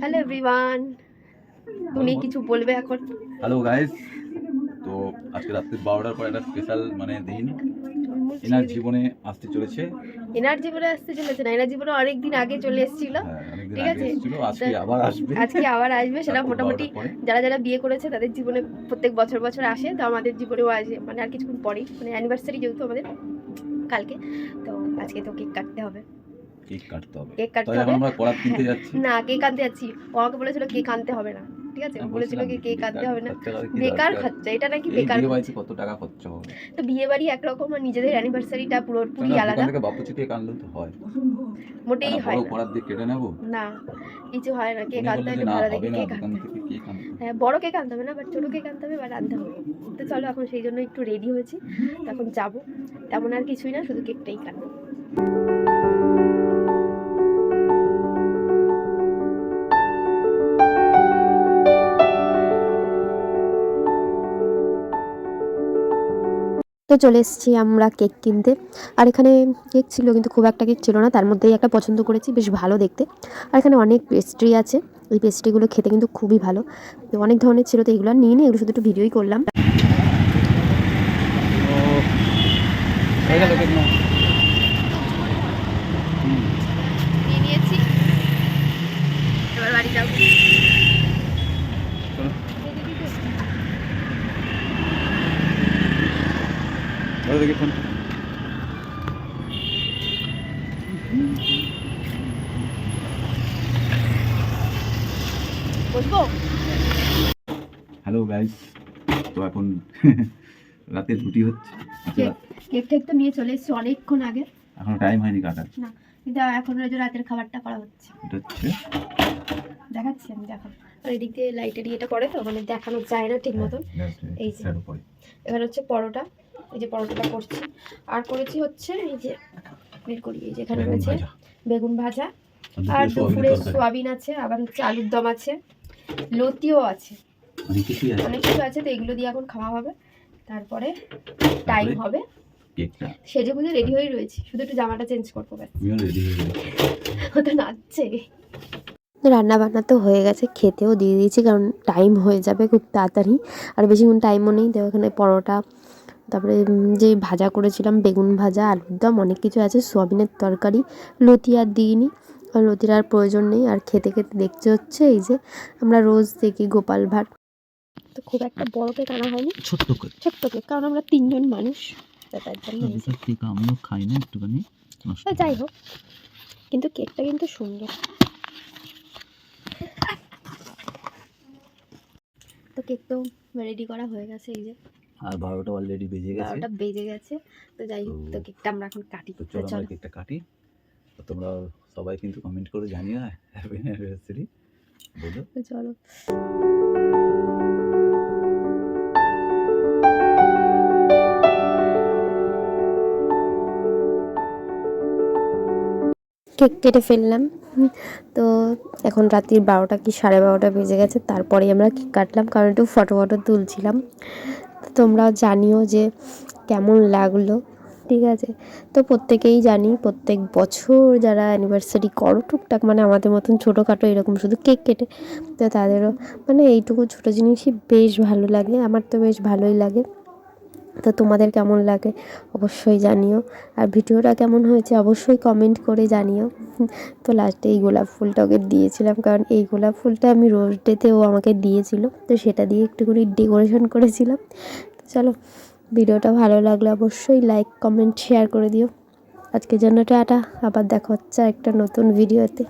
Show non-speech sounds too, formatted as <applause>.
Hello everyone উনি কিছু বলবে এখন? হ্যালো গাইস তো আজকে রাত্রি বারোটার পর একটা স্পেশাল মানে দিন। এনার জীবনে আসতে চলেছে। এনার জীবনে আসতে চলেছে না এনার জীবনে অনেক দিন আগে চলে এসেছিল। হ্যাঁ, ঠিক আছে। আজকে আবার আসবে। আজকে আবার আসবে সেটা মোটামুটি যারা যারা বিয়ে করেছে তাদের জীবনে প্রত্যেক বছর বছর আসে তো আমাদের জীবনেও আসে মানে আর কিছুক্ষণ পরেই মানে অ্যানিভার্সারি যেহেতু আমাদের কালকে তো আজকে তো কেক কাটতে হবে। কেক কাটতে হবে। কেক কাটতে হবে। আমরা করাত কিনতে যাচ্ছি। <laughs> না কেক আনতে যাচ্ছি। ও আমাকে বলেছিল কেক আনতে হবে না ঠিক আছে? আমি বলেছিল কি কেক আনতে হবে না। বেকার খরচা এটা নাকি বেকার বিয়ে বাড়িতে কত টাকা খরচা হবে? তো বিয়ে বাড়ি একরকম আর নিজেদের অ্যানিভার্সারিটা পুরোপুরি আলাদা। থেকে বাপুচি কেক আনলেও তো হয়। মোটেই হয় না। দিয়ে কেটে নেব? না কিছু হয় না কেক আনতে যে ভালো দেখে কেক আনতে। হ্যাঁ বড় কেক আনতে হবে না বাট ছোটো কেক আনতে হবে বাট আনতে হবে। তো চলো এখন সেই জন্য একটু রেডি হয়েছি। এখন যাব। তেমন আর কিছুই না শুধু কেকটাই কাটবো। তো চলে এসেছি আমরা কেক কিনতে। আর এখানে কেক ছিল কিন্তু খুব একটা কেক ছিল না, তার মধ্যেই একটা পছন্দ করেছি, বেশ ভালো দেখতে। আর এখানে অনেক পেস্ট্রি আছে, এই পেস্ট্রিগুলো খেতে কিন্তু খুবই ভালো। তো অনেক ধরনের ছিল তো এগুলো নিয়ে নিই এগুলো শুধু একটু ভিডিওই করলাম তো হয়ে গেল কেক নাও। হুম, নিয়ে নিয়েছি এবার বাড়ি যাব চলো। ধরো দেখি ফোন বসবো? হ্যালো গাইস তো এখন <laughs> রাতের রুটি হচ্ছে। কেক কেক টেক তো নিয়ে চলে এসেছি অনেকক্ষণ আগে। এখনও টাইম হয়নি কাটার। না কিন্তু এখন যে রাতের খাবারটা করা হচ্ছে। এটা হচ্ছে? দেখাচ্ছি আমি দেখো। এদিক দিয়ে লাইটের ইয়েটা করে তো মানে দেখানো যায় না ঠিক মতন। এই যে। স্যার এবার হচ্ছে পরোটা। এই যে পরোটাটা করছি। আর করেছি হচ্ছে এই যে বের করি এই যে এখানে বেগুন রয়েছে বেগুন ভাজা। আর আর দুপুরে। সোয়াবিন আছে আবার হচ্ছে আলুর দম আছে লতিও আছে। অনেক কিছু আছে তো এগুলো দিয়ে এখন খাওয়া হবে। তারপরে টাইম হবে। সেজে বুঝে রেডি হয়ে রয়েছি শুধু একটু জামাটা চেঞ্জ করব ও তো নাচছে। রান্না বান্না তো হয়ে গেছে খেতেও দিয়ে দিয়েছি কারণ টাইম হয়ে যাবে খুব তাড়াতাড়ি। আর বেশিক্ষণ টাইমও নেই তো এখানে পরোটা তারপরে যে ভাজা করেছিলাম বেগুন ভাজা আলুর দম অনেক কিছু আছে সোয়াবিনের তরকারি লতি আর দিইনি। লতির আর প্রয়োজন নেই। আর খেতে খেতে দেখতে হচ্ছে এই যে আমরা রোজ দেখি গোপাল ভাট তো খুব একটা বড় কেক আনা হয়নি। ছোট্ট করে ছোট্ট কেক কারণ আমরা তিনজন মানুষ। তার জন্য কেক আমিও খাই না একটুখানি যাই হোক কিন্তু কেকটা কিন্তু সুন্দর। তো কেক তো রেডি করা হয়ে গেছে এই যে। আর বারোটা অলরেডি বেজে গেছে। বারোটা বেজে গেছে। তো যাই হোক তো কেকটা আমরা এখন কাটি। তো চলো আমরা কেকটা কাটি। তো তোমরা সবাই কিন্তু কমেন্ট করে জানিও হ্যাপি অ্যানিভার্সারি বলো। তো চলো। কেক কেটে ফেললাম। তো এখন রাত্রির বারোটা কি সাড়ে বারোটা বেজে গেছে? তারপরেই আমরা কেক কাটলাম কারণ একটু ফটো ফটো তুলছিলাম। তো তোমরাও জানিও যে কেমন লাগল। ঠিক আছে? তো প্রত্যেকেই জানি, প্রত্যেক বছর যারা অ্যানিভার্সারি করো, টুকটাক মানে আমাদের মতন ছোটোখাটো এরকম শুধু কেক কেটে, তো তাদেরও মানে এইটুকু ছোটো জিনিসই বেশ ভালো লাগে। আমার তো বেশ ভালোই লাগে। তো তোমাদের কেমন লাগে অবশ্যই জানিও। আর ভিডিওটা কেমন হয়েছে অবশ্যই কমেন্ট করে জানিও। তো লাস্টে এই গোলাপ ফুলটা ওকে দিয়েছিলাম কারণ এই গোলাপ ফুলটা আমি রোজ ডেতে ও আমাকে দিয়েছিল। তো সেটা দিয়ে একটুখানি ডেকোরেশন করেছিলাম। তো চলো, ভিডিওটা ভালো লাগলে অবশ্যই লাইক কমেন্ট শেয়ার করে দিও। আজকের জন্য টাটা, আবার দেখা হচ্ছে একটা নতুন ভিডিওতে